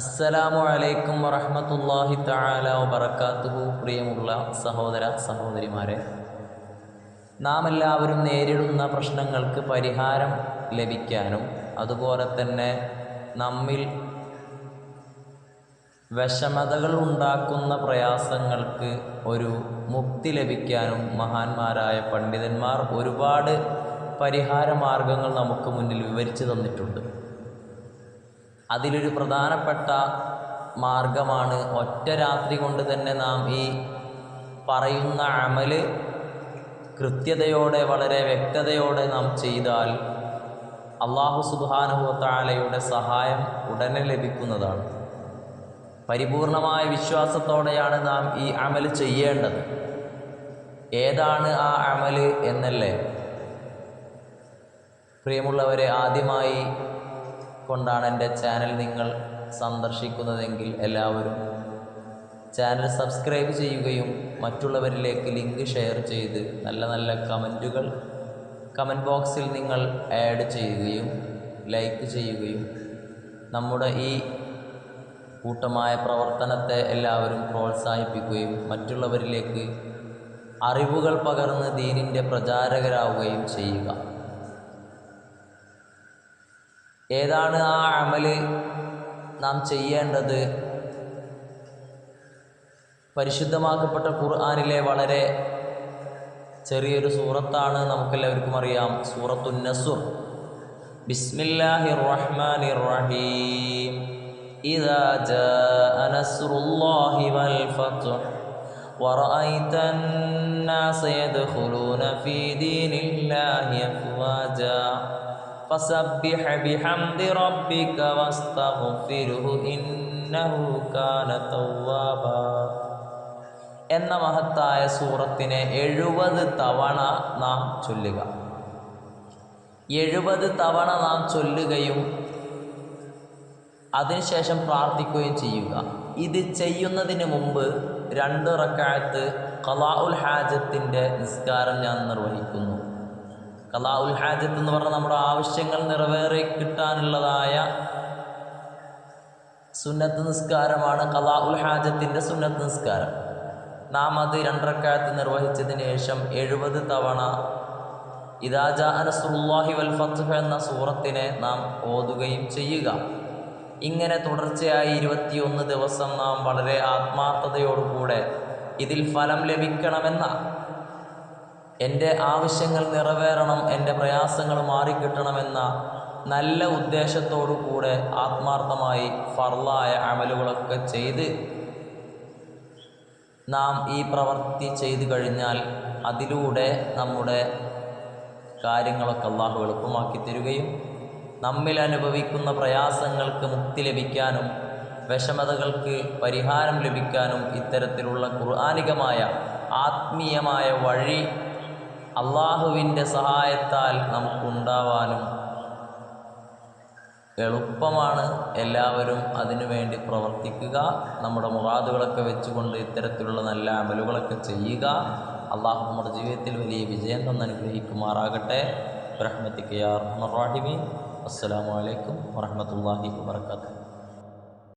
അസ്സലാമു അലൈക്കും വറഹ്മത്തുള്ളാഹി തആല വബറകാതുഹു. പ്രിയമുള്ള സഹോദര സഹോദരിമാരെ നാം എല്ലാവരും നേരിടുന്ന പ്രശ്നങ്ങൾക്ക് പരിഹാരം ലഭിക്കാനും അതുപോലെ തന്നെ നമ്മിൽ വിഷമതകൾ ഉണ്ടാക്കുന്ന പ്രയാസങ്ങൾക്ക് ഒരു മുക്തി ലഭിക്കാനും മഹാന്മാരായ പണ്ഡിതന്മാർ ഒരുപാട് പരിഹാര മാർഗങ്ങൾ നമുക്ക് മുന്നിൽ വിവരിച്ചു തന്നിട്ടുണ്ട്. അതിലൊരു പ്രധാനപ്പെട്ട മാർഗമാണ് ഒറ്റ രാത്രി കൊണ്ട് തന്നെ നാം ഈ പറയുന്ന അമൽ കൃത്യതയോടെ വളരെ വ്യക്തതയോടെ നാം ചെയ്താൽ അള്ളാഹു സുബാനുഭവത്താലയുടെ സഹായം ഉടനെ ലഭിക്കുന്നതാണ്. പരിപൂർണമായ വിശ്വാസത്തോടെയാണ് നാം ഈ അമൽ ചെയ്യേണ്ടത്. ഏതാണ് ആ അമൽ എന്നല്ലേ? പ്രിയമുള്ളവരെ ആദ്യമായി കൊണ്ടാണ് എന്റെ ചാനൽ നിങ്ങൾ സന്ദർശിക്കുന്നതെങ്കിൽ എല്ലാവരും ചാനൽ സബ്സ്ക്രൈബ് ചെയ്യുകയും മറ്റുള്ളവരിലേക്ക് ലിങ്ക് ഷെയർ ചെയ്ത് നല്ല നല്ല കമന്റുകൾ കമന്റ് ബോക്സിൽ നിങ്ങൾ ആഡ് ചെയ്യുകയും ലൈക്ക് ചെയ്യുകയും നമ്മുടെ ഈ കൂട്ടമായ പ്രവർത്തനത്തെ എല്ലാവരും പ്രോത്സാഹിപ്പിക്കുകയും മറ്റുള്ളവരിലേക്ക് അറിവുകൾ പകർന്ന് ദീനിന്റെ പ്രചാരകരാവുകയും ചെയ്യുക. ഏതാണ് ആ അമല് നാം ചെയ്യേണ്ടത് പരിശുദ്ധമാക്കപ്പെട്ട ഖുർആാനിലെ വളരെ ചെറിയൊരു സൂറത്താണ് നമുക്കെല്ലാവർക്കും അറിയാം സൂറത്തു നസുർ ബിസ്മില്ലാഹിർ റഹ്മാനിർ റഹീം إذا جاء نصر الله والفتح ورأيت الناس يدخلون في دين الله أفواجا فسبح بحمد ربك واستغفره إنه كان توابا എന്ന മഹത്തായ സൂറത്തിനെ എഴുപത് തവണ നാം ചൊല്ലുക എഴുപത് തവണ നാം ചൊല്ലുകയും അതിനുശേഷം പ്രാർത്ഥിക്കുകയും ചെയ്യുക ഇത് ചെയ്യുന്നതിന് മുമ്പ് രണ്ട് റക്കായത്ത് കലാ ഉൽ ഹാജത്തിൻ്റെ നിസ്കാരം ഞാൻ നിർവഹിക്കുന്നു കലാ ഹാജത്ത് എന്ന് പറഞ്ഞാൽ നമ്മുടെ ആവശ്യങ്ങൾ നിറവേറി കിട്ടാനുള്ളതായ സുന്നത്ത് നിസ്കാരമാണ് കലാ ഉൽ ഹാജത്തിന്റെ സുന്നത്ത് നിസ്കാരം. നാം അത് രണ്ടരക്കാലത്ത് നിർവഹിച്ചതിന് ശേഷം എഴുപത് തവണ ഇദാജ അനസുല്ലാഹി വൽ എന്ന സൂറത്തിനെ നാം ഓതുകയും ചെയ്യുക. ഇങ്ങനെ തുടർച്ചയായി ഇരുപത്തിയൊന്ന് ദിവസം നാം വളരെ ആത്മാർത്ഥതയോടുകൂടെ ഇതിൽ ഫലം ലഭിക്കണമെന്ന എന്റെ ആവശ്യങ്ങൾ നിറവേറണം എന്റെ പ്രയാസങ്ങൾ മാറിക്കിട്ടണമെന്ന നല്ല ഉദ്ദേശത്തോടു കൂടെ ആത്മാർത്ഥമായി ഫർലായ അമലുകളൊക്കെ ചെയ്ത് നാം ഈ പ്രവൃത്തി ചെയ്തു കഴിഞ്ഞാൽ അതിലൂടെ നമ്മുടെ കാര്യങ്ങളൊക്കെ അള്ളാഹു എളുപ്പമാക്കി തരികയും നമ്മിൽ അനുഭവിക്കുന്ന പ്രയാസങ്ങൾക്ക് മുക്തി ലഭിക്കാനും വിഷമതകൾക്ക് പരിഹാരം ലഭിക്കാനും ഇത്തരത്തിലുള്ള ഖുർആാനികമായ ആത്മീയമായ വഴി അള്ളാഹുവിന്റെ സഹായത്താൽ നമുക്കുണ്ടാവാനും എളുപ്പമാണ് എല്ലാവരും അതിനു വേണ്ടി പ്രവർത്തിക്കുക. നമ്മുടെ മുറാദുകളൊക്കെ വെച്ചുകൊണ്ട് ഇത്തരത്തിലുള്ള നല്ല അമലുകളൊക്കെ ചെയ്യുക. അള്ളാഹു നമ്മുടെ ജീവിതത്തിൽ വലിയ വിജയം തന്നനുഗ്രഹിക്കുമാറാകട്ടെ റഹ്മത്തിക്ക് യാ റഹ്മറാഹിമീൻ അസ്സലാമു അലൈക്കും വറഹമത്തല്ലാഹി വാബർക്കാത്തു